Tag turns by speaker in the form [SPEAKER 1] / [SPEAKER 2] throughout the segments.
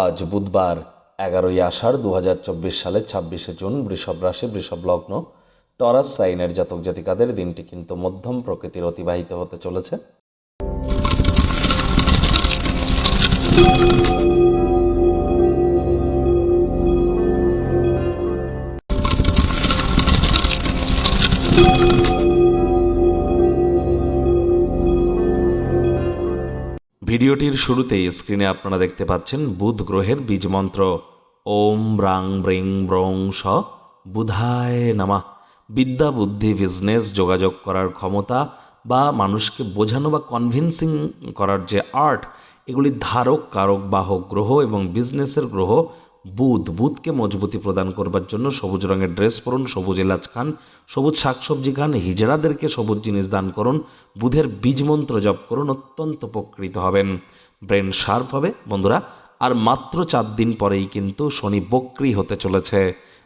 [SPEAKER 1] আজ বুধবার এগারোই আষাঢ় দু হাজার চব্বিশ সালের ছাব্বিশে জুন বৃষভ রাশি, বৃষভ লগ্ন, টরাস সাইনের জাতক জাতিকাদের দিনটি কিন্তু মধ্যম প্রকৃতির অতিবাহিত হতে চলেছে। ভিডিওটির শুরুতে স্ক্রিনে আপনারা দেখতে পাচ্ছেন বুধ গ্রহের বীজমন্ত্র। ওম ব্রাং ব্রিং ব্রং স বুধায় নামা। বিদ্যা, বুদ্ধি বিজনেস যোগাযোগ করার ক্ষমতা বা মানুষকে বোঝানো বা কনভিন্সিং করার যে আর্ট এগুলি ধারক, কারক, বাহক, গ্রহ এবং বিজনেসের গ্রহ বুধ, বুধকে মজবুতি প্রদান করবার জন্য সবুজ রঙের ড্রেস পরুন, সবুজ এলাচ খান, সবুজ শাকসবজি খান, হিজড়াদেরকে সবুজ জিনিস দান করুন, বুধের বীজ মন্ত্র জপ করুন, অত্যন্ত উপকৃত হবেন। ব্রেন শার্প হবে, বন্ধুরা, আর মাত্র চার দিন পরেই কিন্তু শনি বক্রি হতে চলেছে,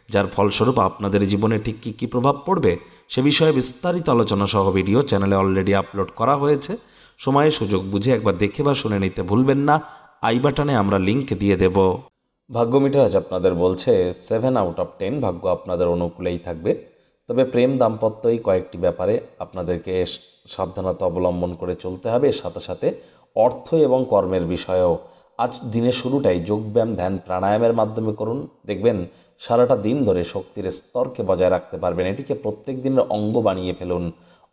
[SPEAKER 1] যার ফলস্বরূপ আপনাদের জীবনে ঠিক কী কী প্রভাব পড়বে সে বিষয়ে বিস্তারিত আলোচনা সহ ভিডিও চ্যানেলে অলরেডি আপলোড করা হয়েছে। সময়ে সুযোগ বুঝে একবার দেখে বা শুনে নিতে ভুলবেন না, আই বাটনে আমরা লিংক দিয়ে দেব। ভাগ্য মিটার আজ আপনাদের বলছে সেভেন আউট অফ টেন ভাগ্য আপনাদের অনুকূলেই থাকবে। তবে প্রেম দাম্পত্যই কয়েকটি ব্যাপারে আপনাদেরকে সাবধানতা অবলম্বন করে চলতে হবে। সাথে সাথে অর্থ এবং কর্মের বিষয়েও আজ দিনের শুরুটাই যোগব্যায়াম, ধ্যান, প্রাণায়ামের মাধ্যমে করুন। দেখবেন, সারাটা দিন ধরে শক্তির স্তরকে বজায় রাখতে পারবেন। এটিকে প্রত্যেক দিনের অঙ্গ বানিয়ে ফেলুন।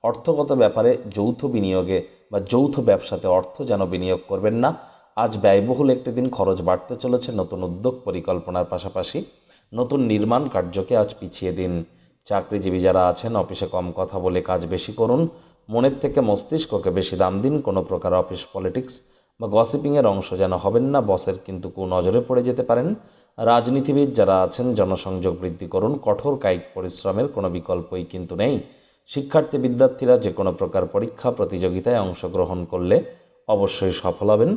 [SPEAKER 1] অর্থগত ব্যাপারে যৌথ বিনিয়োগে বা যৌথ ব্যবসাতে অর্থ যেন বিনিয়োগ করবেন না। আজ ব্যয়বহুল একটি দিন খরচ বাড়তে চলেছে। নতুন উদ্যোগ পরিকল্পনার পাশাপাশি নতুন নির্মাণ কার্যকে আজ পিছিয়ে দিন। চাকরিজীবী যারা আছেন, অফিসে কম কথা বলে কাজ বেশি করুন। মনের থেকে মস্তিষ্ককে বেশি দাম দিন। কোনো প্রকার অফিস পলিটিক্স বা গসিপিংয়ের অংশ যেন হবেন না। বসের কিন্তু কু নজরে পড়ে যেতে পারেন। রাজনীতিবিদ যারা আছেন, জনসংযোগ বৃদ্ধি করুন। কঠোর কায়িক পরিশ্রমের কোনো বিকল্পই কিন্তু নেই। শিক্ষার্থী বিদ্যার্থীরা যে কোনো প্রকার পরীক্ষা, প্রতিযোগিতায় অংশগ্রহণ করলে অবশ্যই সফল হবেন।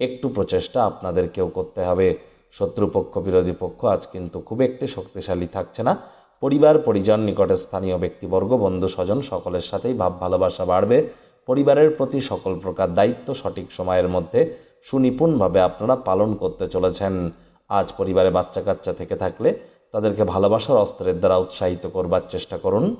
[SPEAKER 1] একটু প্রচেষ্টা আপনাদেরকেও করতে হবে। শত্রুপক্ষ, বিরোধী পক্ষ আজ কিন্তু খুব একটি শক্তিশালী থাকছে না। পরিবার, পরিজন, নিকটে স্থানীয় ব্যক্তিবর্গ, বন্ধু, স্বজন সকলের সাথেই ভাব, ভালোবাসা বাড়বে। পরিবারের প্রতি সকল প্রকার দায়িত্ব সঠিক সময়ের মধ্যে সুনিপুণভাবে আপনারা পালন করতে চলেছেন। আজ পরিবারে বাচ্চা কাচ্চা থেকে থাকলে তাদেরকে ভালোবাসার অস্ত্রের দ্বারা উৎসাহিত করবার চেষ্টা করুন।